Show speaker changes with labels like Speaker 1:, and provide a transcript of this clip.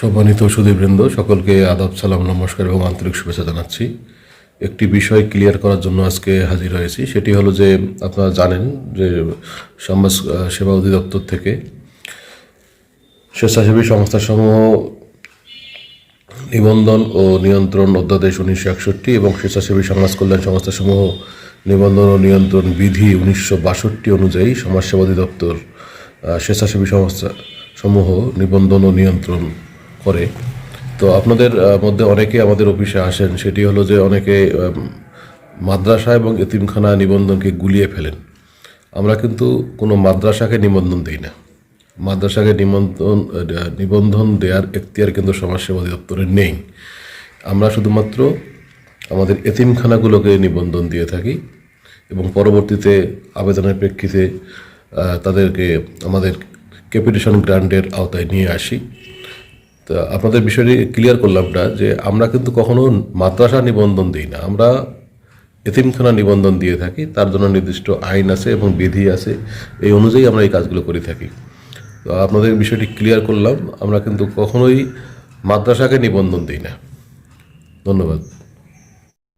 Speaker 1: সম্মানিত সুদীবৃন্দ সকলকে আদাব, সালাম, নমস্কার এবং আন্তরিক শুভেচ্ছা জানাচ্ছি। একটি বিষয় ক্লিয়ার করার জন্য আজকে হাজির হয়েছি, সেটি হলো যে আপনারা জানেন যে সমাজ সেবা অধিদপ্তর থেকে স্বেচ্ছাসেবী সংস্থাসমূহ নিবন্ধন ও নিয়ন্ত্রণ অধ্যাদেশ উনিশশো একষট্টি এবং স্বেচ্ছাসেবী সমাজ কল্যাণ সংস্থাসমূহ নিবন্ধন ও নিয়ন্ত্রণ বিধি উনিশশো বাষট্টি অনুযায়ী সমাজসেবা অধিদপ্তর স্বেচ্ছাসেবী সংস্থা সমূহ নিবন্ধন ও নিয়ন্ত্রণ করে তো আপনাদের মধ্যে অনেকে আমাদের অফিসে আসেন, সেটি হলো যে অনেকে মাদ্রাসা এবং এতিমখানা নিবন্ধনকে গুলিয়ে ফেলেন। আমরা কিন্তু কোনো মাদ্রাসাকে নিবন্ধন দিই না। মাদ্রাসাকে নিবন্ধন নিবন্ধন দেওয়ার এখতিয়ার কিন্তু সমাজসেবা অধিদপ্তরের নেই। আমরা শুধুমাত্র আমাদের এতিমখানাগুলোকে নিবন্ধন দিয়ে থাকি এবং পরবর্তীতে আবেদনের প্রেক্ষিতে তাদেরকে আমাদের ক্যাপিটেশন গ্রান্টের আওতায় নিয়ে আসি। তা আপনাদের বিষয়টি ক্লিয়ার করলাম না যে আমরা কিন্তু কখনো মাদ্রাসা নিবন্ধন দিই না। আমরা এতিমখানা নিবন্ধন দিয়ে থাকি, তার জন্য নির্দিষ্ট আইন আছে এবং বিধি আছে, এই অনুযায়ী আমরা এই কাজগুলো করে থাকি। তো আপনাদের বিষয়টি ক্লিয়ার করলাম, আমরা কিন্তু কখনোই মাদ্রাসাকে নিবন্ধন দিই না। ধন্যবাদ।